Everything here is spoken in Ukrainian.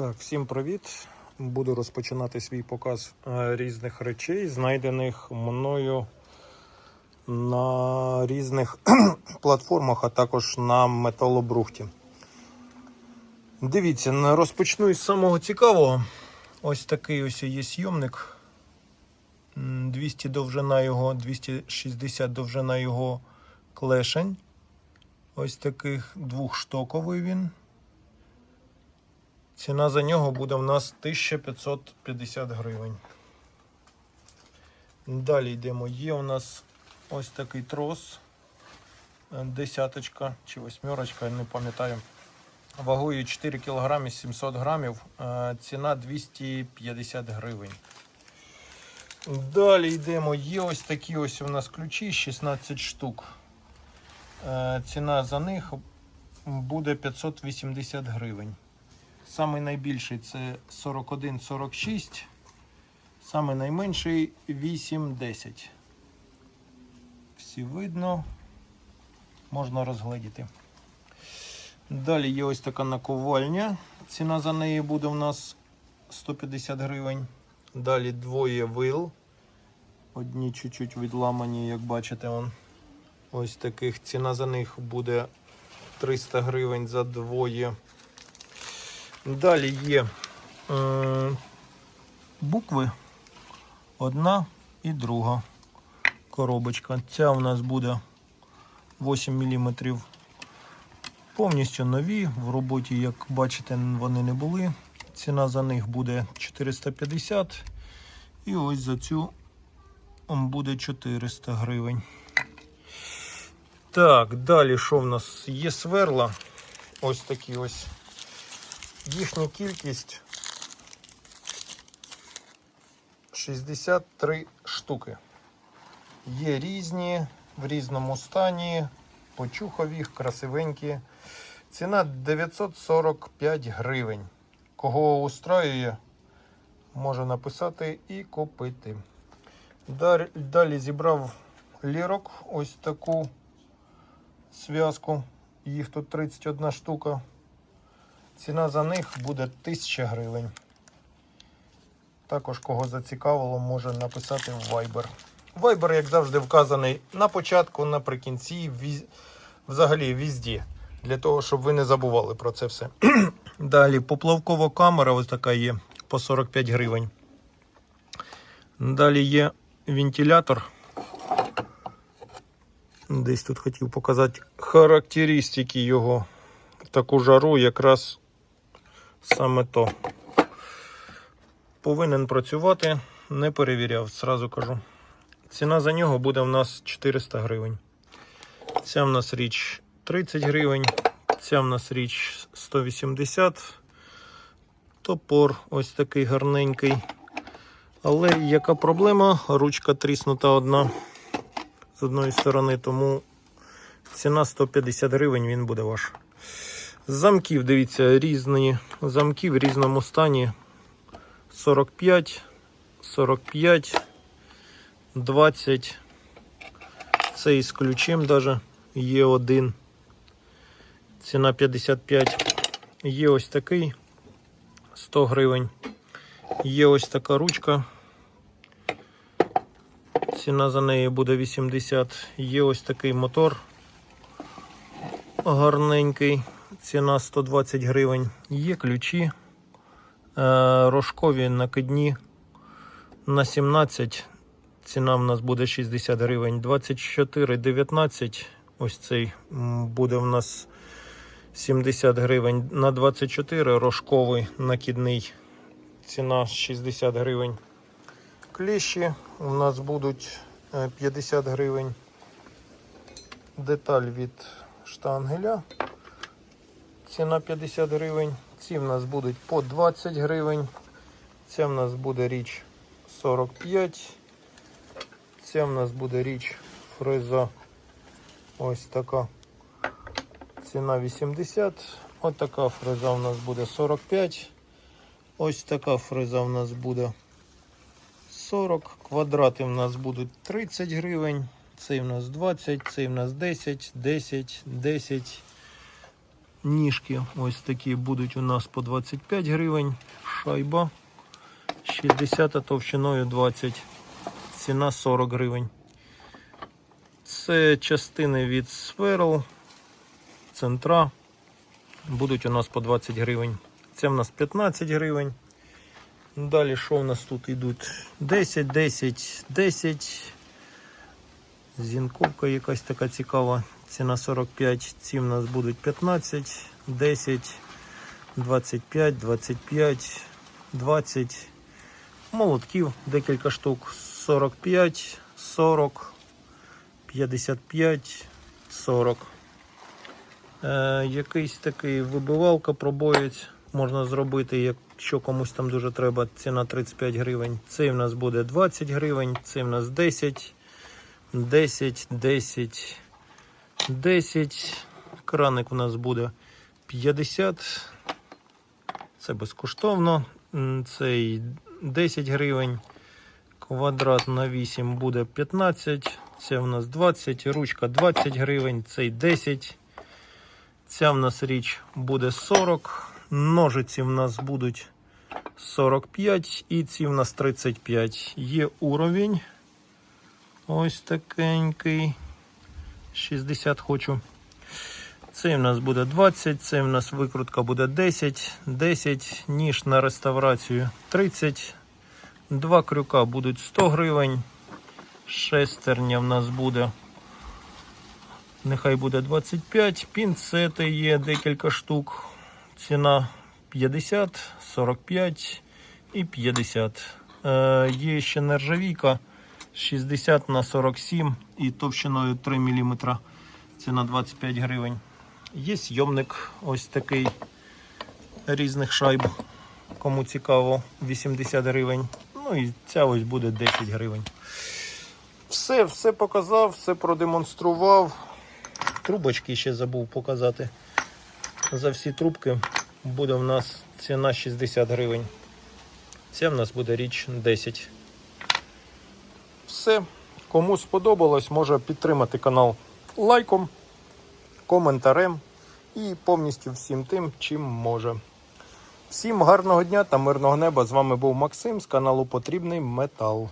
Так, всім привіт. Буду розпочинати свій показ е, різних речей, знайдених мною на різних платформах, а також на металобрухті. Дивіться, розпочну із самого цікавого. Ось такий ось є сйомник. 200 довжина його, 260 довжина його клешень. Ось таких двохштоковий він. Ціна за нього буде в нас 1550 гривень. Далі йдемо. Є у нас ось такий трос. Десяточка чи восьмерочка, я не пам'ятаю. Вагою 4 кг 700 грамів. Е, Ціна 250 гривень. Далі йдемо. Є ось такі ось у нас ключі, 16 штук. Е, Ціна за них буде 580 гривень. Самий найбільший це 41-46, самий найменший 8-10. Всі видно, можна розгледіти. Далі є ось така наковальня. Ціна за неї буде у нас 150 гривень. Далі двоє вил. Одні чуть-чуть відламані, як бачите, он. ось таких. Ціна за них буде 300 гривень за двоє. Далі є е, букви. Одна і друга коробочка. Ця у нас буде 8 мм. Повністю нові. В роботі, як бачите, вони не були. Ціна за них буде 450. І ось за цю буде 400 гривень. Так, далі що в нас? Є сверла. Ось такі ось. Їхня кількість 63 штуки. Є різні, в різному стані, почухові, красивенькі. Ціна 945 гривень. Кого устраює, може написати і купити. Далі, зібрав лірок, ось таку зв'язку. Їх тут 31 штука. Ціна за них буде 1000 гривень. Також, кого зацікавило, може написати в Viber. Viber, як завжди, вказаний на початку, наприкінці, віз... взагалі візді. Для того, щоб ви не забували про це все. Далі поплавкова камера, ось така є по 45 гривень. Далі є вентилятор. Десь тут хотів показати характеристики його. Таку жару якраз саме то. Повинен працювати, не перевіряв, зразу кажу. Ціна за нього буде в нас 400 гривень. Ця в нас річ 30 гривень, ця в нас річ 180. Топор ось такий гарненький. Але яка проблема? Ручка тріснута одна з одної сторони, тому ціна 150 гривень, він буде ваш. Замків, дивіться, різні замки в різному стані. 45, 45, 20. Це із ключем даже є один. Ціна 55. Є ось такий 100 гривень. Є ось така ручка. Ціна за неї буде 80. Є ось такий мотор гарненький. Ціна 120 гривень. Є ключі е, рожкові накидні на 17. Ціна в нас буде 60 гривень. 24,19. Ось цей буде в нас 70 гривень. На 24 рожковий накидний. Ціна 60 гривень. Кліщі у нас будуть е, 50 гривень. Деталь від штангеля. Ціна 50 гривень. Ці в нас будуть по 20 гривень. Ця в нас буде річ 45. Ця в нас буде річ фреза. Ось така. Ціна 80. Ось така фреза у нас буде 45. Ось така фреза у нас буде 40. Квадрати в нас будуть 30 гривень. Цей в нас 20, цей в нас 10, 10, 10. Ніжки ось такі будуть у нас по 25 гривень. Шайба 60 а товщиною 20. Ціна 40 гривень. Це частини від сферл, центра. Будуть у нас по 20 гривень. Це в нас 15 гривень. Далі що у нас тут йдуть? 10, 10, 10. Зінковка якась така цікава. Ціна 45. Ці в нас будуть 15, 10, 25, 25, 20. Молотків декілька штук. 45, 40, 55, 40. Е, якийсь такий вибивалка пробоєць можна зробити, якщо комусь там дуже треба. Ціна 35 гривень. Цей в нас буде 20 гривень, цей в нас 10, 10, 10, 10. Краник у нас буде 50. Це безкоштовно. Цей 10 гривень. Квадрат на 8 буде 15. Це в нас 20, ручка 20 гривень, цей 10. Ця в нас річ буде 40. Ножиці в нас будуть 45 і ці в нас 35. Є уровень. Ось такенький. 60 хочу. Цей в нас буде 20, цей в нас викрутка буде 10, 10, ніж на реставрацію 30, два крюка будуть 100 гривень, шестерня в нас буде, нехай буде 25, пінцети є декілька штук, ціна 50, 45 і 50. Е, є ще нержавійка 60 на 47 і товщиною 3 мм. Ціна 25 гривень. Є сйомник ось такий різних шайб. Кому цікаво, 80 гривень. Ну і ця ось буде 10 гривень. Все, все показав, все продемонстрував. Трубочки ще забув показати. За всі трубки буде в нас ціна 60 гривень. Ця в нас буде річ 10. Все. Кому сподобалось, може підтримати канал лайком, коментарем і повністю всім тим, чим може. Всім гарного дня та мирного неба. З вами був Максим з каналу Потрібний Метал.